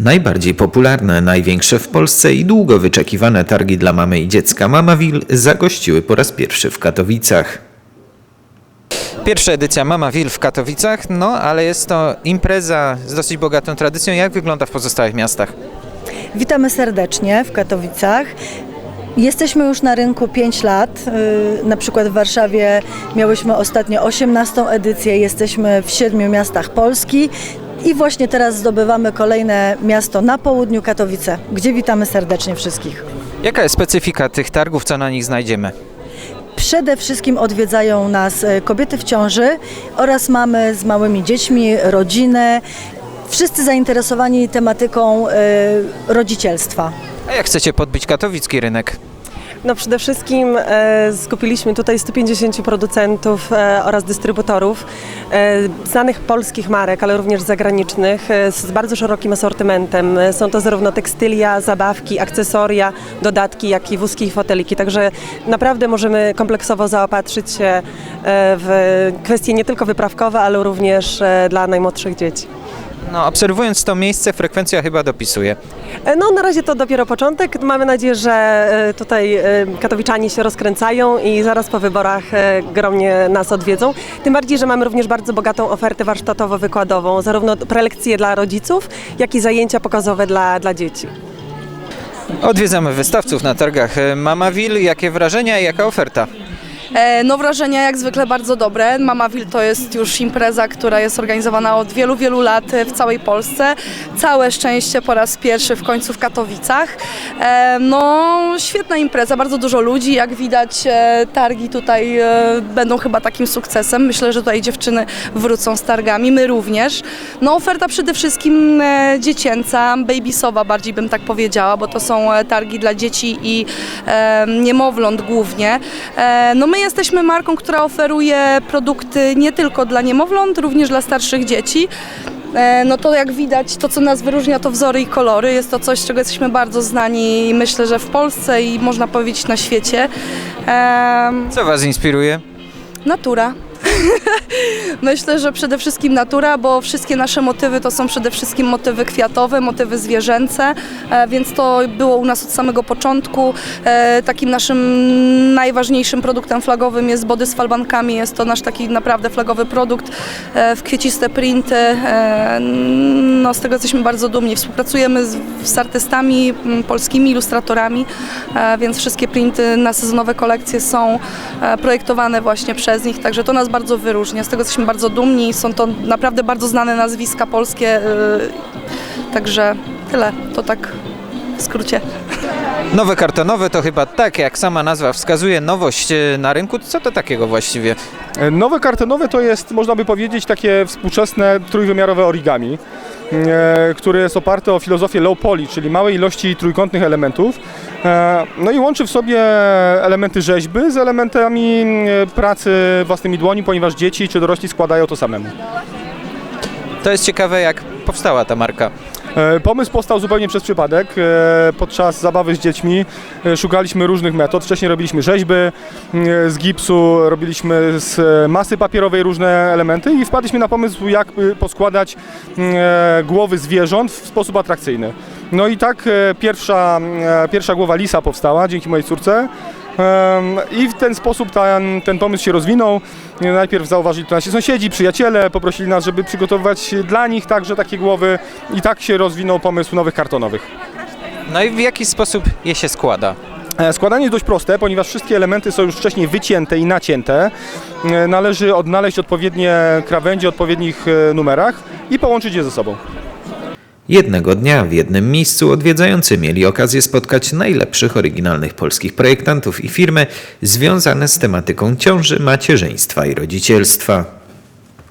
Najbardziej popularne, największe w Polsce i długo wyczekiwane targi dla mamy i dziecka Mamaville zagościły po raz pierwszy w Katowicach. Pierwsza edycja Mama Will w Katowicach, no ale jest to impreza z dosyć bogatą tradycją. Jak wygląda w pozostałych miastach? Witamy serdecznie w Katowicach. Jesteśmy już na rynku 5 lat. Yy, Na przykład w Warszawie miałyśmy ostatnio 18 edycję. Jesteśmy w siedmiu miastach Polski. I właśnie teraz zdobywamy kolejne miasto na południu Katowice, gdzie witamy serdecznie wszystkich. Jaka jest specyfika tych targów, co na nich znajdziemy? Przede wszystkim odwiedzają nas e, kobiety w ciąży oraz mamy z małymi dziećmi, rodzinę. Wszyscy zainteresowani tematyką e, rodzicielstwa. A jak chcecie podbić katowicki rynek? No przede wszystkim e, skupiliśmy tutaj 150 producentów e, oraz dystrybutorów e, znanych polskich marek, ale również zagranicznych e, z bardzo szerokim asortymentem. E, Są to zarówno tekstylia, zabawki, akcesoria, dodatki, jak i wózki i foteliki. Także naprawdę możemy kompleksowo zaopatrzyć się e, w kwestie nie tylko wyprawkowe, ale również e, dla najmłodszych dzieci. No, obserwując to miejsce, frekwencja chyba dopisuje. E, No na razie to dopiero początek. Mamy nadzieję, że e, tutaj e, katowiczanie się rozkręcają i zaraz po wyborach e, gromnie nas odwiedzą. Tym bardziej, że mamy również bardzo bogatą ofertę warsztatowo-wykładową, zarówno prelekcje dla rodziców, jak i zajęcia pokazowe dla, dla dzieci. Odwiedzamy wystawców na targach Mamaville. Jakie wrażenia i jaka oferta? E, No wrażenia jak zwykle bardzo dobre. Mama Will to jest już impreza, która jest organizowana od wielu, wielu lat w całej Polsce. Całe szczęście po raz pierwszy w końcu w Katowicach. E, No świetna impreza, bardzo dużo ludzi. Jak widać e, targi tutaj będą chyba takim sukcesem. Myślę, że tutaj dziewczyny wrócą z targami, my również. No oferta przede wszystkim dziecięca, babysowa bardziej bym tak powiedziała, bo to są targi dla dzieci i niemowląt głównie. No my jesteśmy marką, która oferuje produkty nie tylko dla niemowląt, również dla starszych dzieci. E, No to jak widać, to co nas wyróżnia to wzory i kolory. Jest to coś, z czego jesteśmy bardzo znani myślę, że w Polsce i można powiedzieć na świecie. Em, Co Was inspiruje? Natura. Myślę, że przede wszystkim natura, bo wszystkie nasze motywy to są przede wszystkim motywy kwiatowe, motywy zwierzęce, e, więc to było u nas od samego początku. E, Takim naszym najważniejszym produktem flagowym jest body z falbankami. Jest to nasz taki naprawdę flagowy produkt e, w kwieciste printy. No, z tego jesteśmy bardzo dumni. Współpracujemy z, z artystami m, polskimi, ilustratorami, więc wszystkie printy na sezonowe kolekcje są projektowane właśnie przez nich, także to nas bardzo wyróżnia. Z tego jesteśmy bardzo dumni. Są to naprawdę bardzo znane nazwiska polskie, e, także tyle. To tak w skrócie. Nowe kartonowe to chyba tak, jak sama nazwa wskazuje, nowość e, na rynku. Co to takiego właściwie? Nowe kartonowe to jest, można by powiedzieć, takie współczesne trójwymiarowe origami, e, które jest oparte o filozofię low poly, czyli małej ilości trójkątnych elementów. E, No i łączy w sobie elementy rzeźby z elementami e, pracy własnymi dłoni, ponieważ dzieci czy dorośli składają to samemu. To jest ciekawe, jak powstała ta marka. E, Pomysł powstał zupełnie przez przypadek. E, Podczas zabawy z dziećmi e, szukaliśmy różnych metod. Wcześniej robiliśmy rzeźby e, z gipsu, robiliśmy z masy papierowej różne elementy i wpadliśmy na pomysł, jak poskładać e, głowy zwierząt w sposób atrakcyjny. No i tak pierwsza, e, pierwsza głowa lisa powstała dzięki mojej córce. I w ten sposób ten, ten pomysł się rozwinął. Najpierw zauważyli to nasi sąsiedzi, przyjaciele, poprosili nas, żeby przygotowywać dla nich także takie głowy i tak się rozwinął pomysł nowych kartonowych. No i w jaki sposób je się składa? E, Składanie jest dość proste, ponieważ wszystkie elementy są już wcześniej wycięte i nacięte. E, Należy odnaleźć odpowiednie krawędzie, odpowiednich e, numerach i połączyć je ze sobą. Jednego dnia w jednym miejscu odwiedzający mieli okazję spotkać najlepszych oryginalnych polskich projektantów i firmy związane z tematyką ciąży, macierzyństwa i rodzicielstwa.